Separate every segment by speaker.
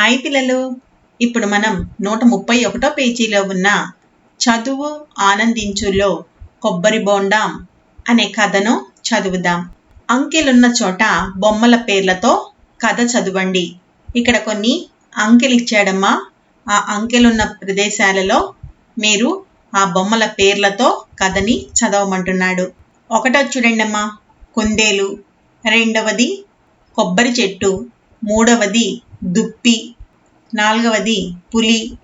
Speaker 1: Hi పిల్లలు. ఇప్పుడు మనం నూట ముప్పై ఒకటో పేజీలో ఉన్న చదువు ఆనందించులో కొబ్బరి బోండాం అనే కథను చదువుదాం. అంకెలున్న చోట బొమ్మల పేర్లతో కథ చదవండి. ఇక్కడ కొన్ని అంకెలు ఇచ్చాడమ్మా ఆ అంకెలున్న ప్రదేశాలలో మీరు ఆ బొమ్మల పేర్లతో కథని చదవమంటున్నాడు. ఒకటో చూడండమ్మా. కుందేలు. రెండవది కొబ్బరి చెట్టు. మూడవది దుప్పి. నాలుగవది పులి.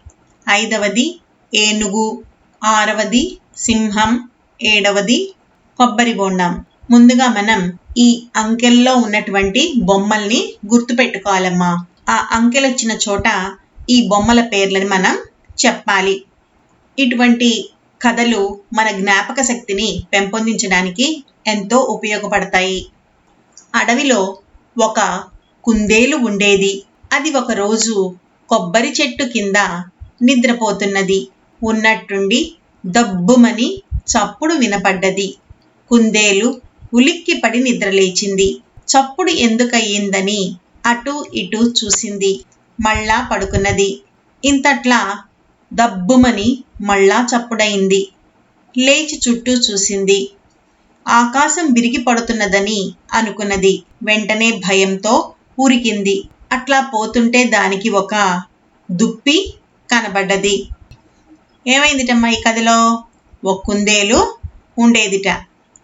Speaker 1: ఐదవది ఏనుగు. ఆరవది సింహం. ఏడవది కొబ్బరి బోండం. ముందుగా మనం ఈ అంకెల్లో ఉన్నటువంటి బొమ్మల్ని గుర్తుపెట్టుకోవాలమ్మా. ఆ అంకెలు వచ్చిన చోట ఈ బొమ్మల పేర్లని మనం చెప్పాలి. ఇటువంటి కథలు మన జ్ఞాపక శక్తిని పెంపొందించడానికి ఎంతో ఉపయోగపడతాయి. అడవిలో ఒక కుందేలు ఉండేది. అది ఒకరోజు కొబ్బరి చెట్టు కింద నిద్రపోతున్నది. ఉన్నట్టుండి దబ్బుమని చప్పుడు వినపడ్డది. కుందేలు ఉలిక్కిపడి నిద్రలేచింది. చప్పుడు ఎందుకయ్యిందని అటు ఇటు చూసింది. మళ్ళా పడుకున్నది. ఇంతట్లా దబ్బుమని మళ్ళా చప్పుడైంది లేచి చుట్టూ చూసింది. ఆకాశం విరిగి పడుతున్నదని అనుకున్నది. వెంటనే భయంతో ఉరికింది. అట్లా పోతుంటే దానికి ఒక దుప్పి కనబడ్డది. ఏమైందిటమ్మా ఈ కథలో? ఒక కుందేలు ఉండేదిట.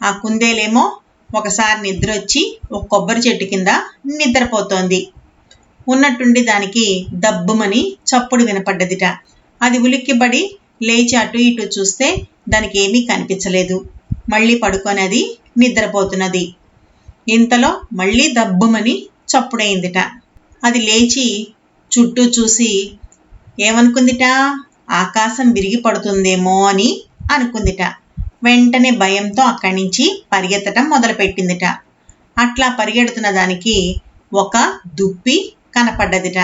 Speaker 1: ఆ కుందేలేమో ఒకసారి నిద్ర వచ్చి ఒక కొబ్బరి చెట్టు కింద నిద్రపోతోంది. ఉన్నట్టుండి దానికి దబ్బుమని చప్పుడు వినపడ్డదిట. అది ఉలిక్కిపడి లేచి అటు ఇటు చూస్తే దానికి ఏమీ కనిపించలేదు. మళ్ళీ పడుకొనేది నిద్రపోతున్నది. ఇంతలో మళ్ళీ దబ్బుమని చప్పుడైందిట అది లేచి చుట్టూ చూసి ఏమనుకుందిట? ఆకాశం విరిగి పడుతుందేమో అని అనుకుందిట. వెంటనే భయంతో అక్కడి నుంచి పరిగెత్తటం మొదలుపెట్టిందిట. అట్లా పరిగెడుతున్న దానికి ఒక దుప్పి కనపడ్డదిట.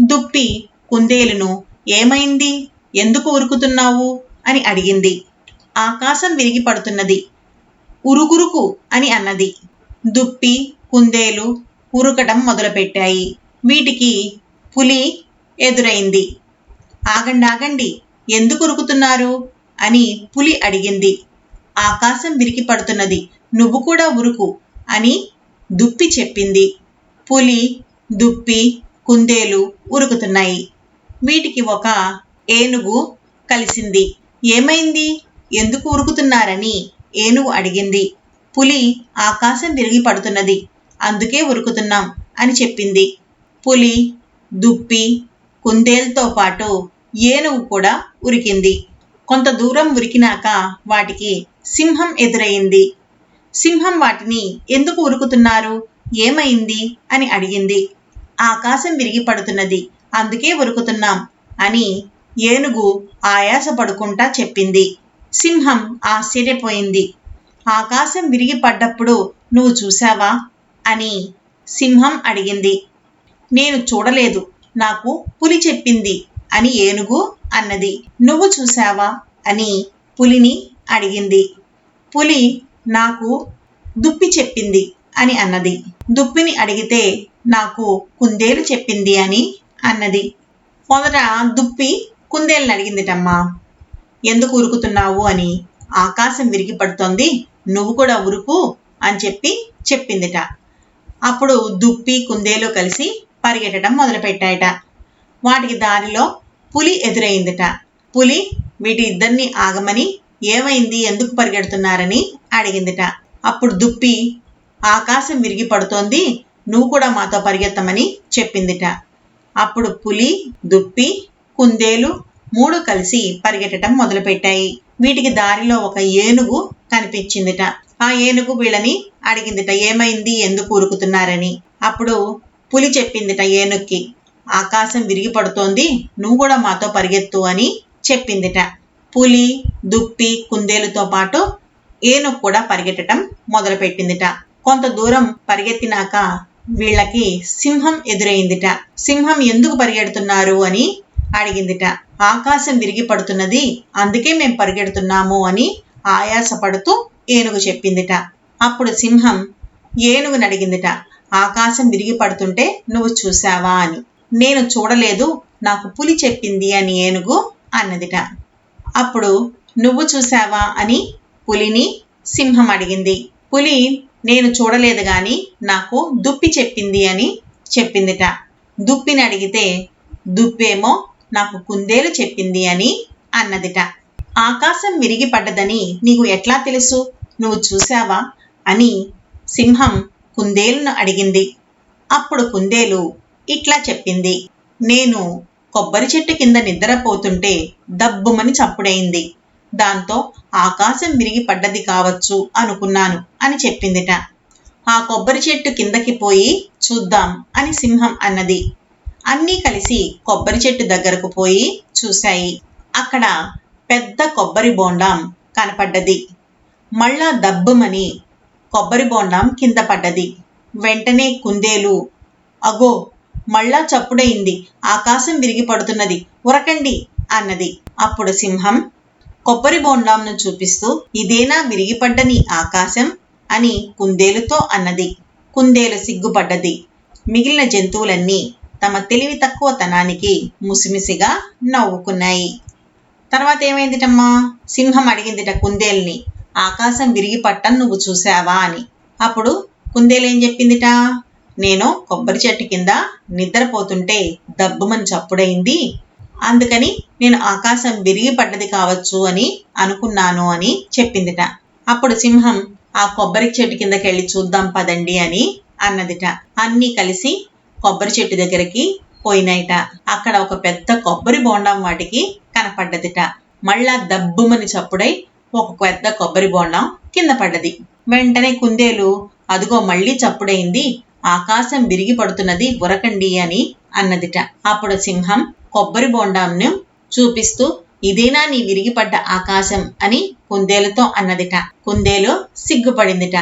Speaker 1: దుప్పి కుందేలును ఏమైంది? ఎందుకు ఉరుకుతున్నావు? అని అడిగింది. ఆకాశం విరిగి పడుతున్నది. ఉరుకురుకు అని అన్నది. దుప్పి కుందేలు ఉరుకటం మొదలుపెట్టాయి. వీటికి పులి ఎదురైంది. ఆగండి ఆగండి ఎందుకు ఉరుకుతున్నారు? అని పులి అడిగింది. ఆకాశం విరికి పడుతున్నది నువ్వు కూడా ఉరుకు అని దుప్పి చెప్పింది. పులి దుప్పి కుందేలు ఉరుకుతున్నాయి. వీటికి ఒక ఏనుగు కలిసింది. ఏమైంది? ఎందుకు ఉరుకుతున్నారని? ఏనుగు అడిగింది. పులి ఆకాశం విరిగి పడుతున్నది అందుకే ఉరుకుతున్నాం అని చెప్పింది. పులి దుప్పి కుందేలుతో పాటు ఏనుగు కూడా ఉరికింది. కొంత దూరం ఉరికినాక వాటికి సింహం ఎదురయింది సింహం వాటిని ఎందుకు ఉరుకుతున్నారు? ఏమైంది? అని అడిగింది. ఆకాశం విరిగి పడుతున్నది అందుకే ఉరుకుతున్నాం అని ఏనుగు ఆయాస పడుకుంటా చెప్పింది. సింహం ఆశ్చర్యపోయింది. ఆకాశం విరిగి పడ్డప్పుడు నువ్వు చూసావా అని సింహం అడిగింది. నేను చూడలేదు నాకు పులి చెప్పింది అని ఏనుగు అన్నది. నువ్వు చూసావా అని పులిని అడిగింది. పులి నాకు దుప్పి చెప్పింది అని అన్నది. దుప్పిని అడిగితే నాకు కుందేలు చెప్పింది అని అన్నది. మొదట దుప్పి కుందేలను అడిగిందిటమ్మా. ఎందుకు ఉరుకుతున్నావు అని ఆకాశం విరిగి పడుతోంది. నువ్వు కూడా ఉరుకు అని చెప్పి చెప్పిందిట. అప్పుడు దుప్పి కుందేలు కలిసి పరిగెట్టడం మొదలుపెట్టాయట. వాటికి దారిలో పులి ఎదురైందిట. పులి వీటి ఇద్దరిని ఆగమని ఏమైంది? ఎందుకు పరిగెడుతున్నారని అడిగిందిట. అప్పుడు దుప్పి ఆకాశం విరిగి పడుతోంది. నువ్వు కూడా మాతో పరిగెత్తమని చెప్పిందిట. అప్పుడు పులి దుప్పి కుందేలు మూడు కలిసి పరిగెట్టడం మొదలుపెట్టాయి. వీటికి దారిలో ఒక ఏనుగు కనిపించిందిట. ఆ ఏనుగు వీళ్ళని అడిగిందిట ఏమైంది? ఎందుకు ఉరుకుతున్నారని? అప్పుడు పులి చెప్పిందిట ఏనుక్కి ఆకాశం విరిగి పడుతోంది నువ్వు కూడా మాతో పరిగెత్తు అని చెప్పిందిట. పులి దుప్పి కుందేలుతో పాటు ఏనుగు కూడా పరిగెట్టడం మొదలుపెట్టిందిట. కొంత దూరం పరిగెత్తినాక వీళ్ళకి సింహం ఎదురైందిట. సింహం ఎందుకు పరిగెడుతున్నారు? అని అడిగిందిట. ఆకాశం విరిగి పడుతున్నది అందుకే మేము పరిగెడుతున్నాము అని ఆయాసపడుతూ ఏనుగు చెప్పిందిట. అప్పుడు సింహం ఏనుగుని అడిగిందిట ఆకాశం విరిగి పడుతుంటే నువ్వు చూసావా అని. నేను చూడలేదు నాకు పులి చెప్పింది అని ఏనుగు అన్నదిట. అప్పుడు నువ్వు చూసావా అని పులిని సింహం అడిగింది. పులి నేను చూడలేదు గాని నాకు దుప్పి చెప్పింది అని చెప్పిందిట. దుప్పిని అడిగితే దుప్పేమో నాకు కుందేలు చెప్పింది అని అన్నదిట. ఆకాశం విరిగి పడ్డదని నీకు ఎట్లా తెలుసు? నువ్వు చూసావా అని సింహం కుందేలును అడిగింది. అప్పుడు కుందేలు ఇట్లా చెప్పింది. నేను కొబ్బరి చెట్టు కింద నిద్రపోతుంటే దబ్బుమని చప్పుడైంది. దాంతో ఆకాశం విరిగి పడ్డది కావచ్చు అనుకున్నాను అని చెప్పిందిట. ఆ కొబ్బరి చెట్టు కిందకి పోయి చూద్దాం అని సింహం అన్నది. అన్నీ కలిసి కొబ్బరి చెట్టు దగ్గరకు పోయి చూశాయి. అక్కడ పెద్ద కొబ్బరి బోండాం కనపడ్డది. మళ్ళా దబ్బుమని కొబ్బరి బోండాం కింద పడ్డది. వెంటనే కుందేలు అగో మళ్ళా చప్పుడయింది. ఆకాశం విరిగి పడుతున్నది. ఉరకండి అన్నది. అప్పుడు సింహం కొబ్బరి బోండాంను చూపిస్తూ ఇదేనా విరిగిపడ్డని ఆకాశం? అని కుందేలుతో అన్నది. కుందేలు సిగ్గుపడ్డది. మిగిలిన జంతువులన్నీ తమ తెలివి తక్కువతనానికి ముసిమిసిగా నవ్వుకున్నాయి. తర్వాత ఏమైందిటమ్మా? సింహం అడిగిందిట కుందేల్ని. ఆకాశం విరిగి పట్టం నువ్వు చూసావా అని. అప్పుడు కుందేలు ఏం చెప్పిందిట? నేను కొబ్బరి చెట్టు కింద నిద్రపోతుంటే దబ్బుమని చప్పుడైంది. అందుకని నేను ఆకాశం విరిగి పడ్డది కావచ్చు అని అనుకున్నాను అని చెప్పిందిట. అప్పుడు సింహం ఆ కొబ్బరి చెట్టు కిందకి వెళ్ళి చూద్దాం పదండి అని అన్నదిట. అన్నీ కలిసి కొబ్బరి చెట్టు దగ్గరికి పోయినాయిట. అక్కడ ఒక పెద్ద కొబ్బరి బోండం వాటికి కనపడ్డదిట. మళ్ళా దబ్బుమని చప్పుడై ఒక పెద్ద కొబ్బరి బోండం కింద పడ్డది. వెంటనే కుందేలు అదిగో మళ్ళీ చప్పుడైంది ఆకాశం విరిగి పడుతున్నది ఉరకండి అని అన్నదిట. అప్పుడు సింహం కొబ్బరి బోండాంను చూపిస్తూ ఇదేనా నీ విరిగిపడ్డ ఆకాశం? అని కుందేలుతో అన్నదిట. కుందేలు సిగ్గుపడిందిట.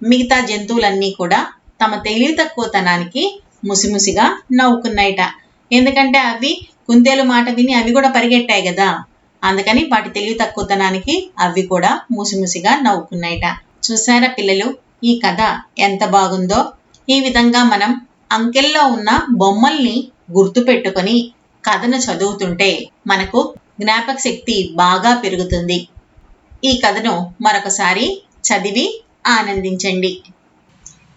Speaker 1: మిగతా జంతువులన్నీ కూడా తమ తెలివి తక్కువతనానికి ముసిముసిగా నవ్వుకున్నాయిట. ఎందుకంటే అవి కుందేలు మాట విని అవి కూడా పరిగెట్టాయి కదా అందుకని వాటి తెలివి తక్కువతనానికి అవి కూడా ముసిముసిగా నవ్వుకున్నాయిట. చూసారా పిల్లలు ఈ కథ ఎంత బాగుందో? ఈ విధంగా మనం అంకెల్లో ఉన్న బొమ్మల్ని గుర్తుపెట్టుకొని కథను చదువుతుంటే మనకు జ్ఞాపక శక్తి బాగా పెరుగుతుంది. ఈ కథను మరొకసారి చదివి ఆనందించండి.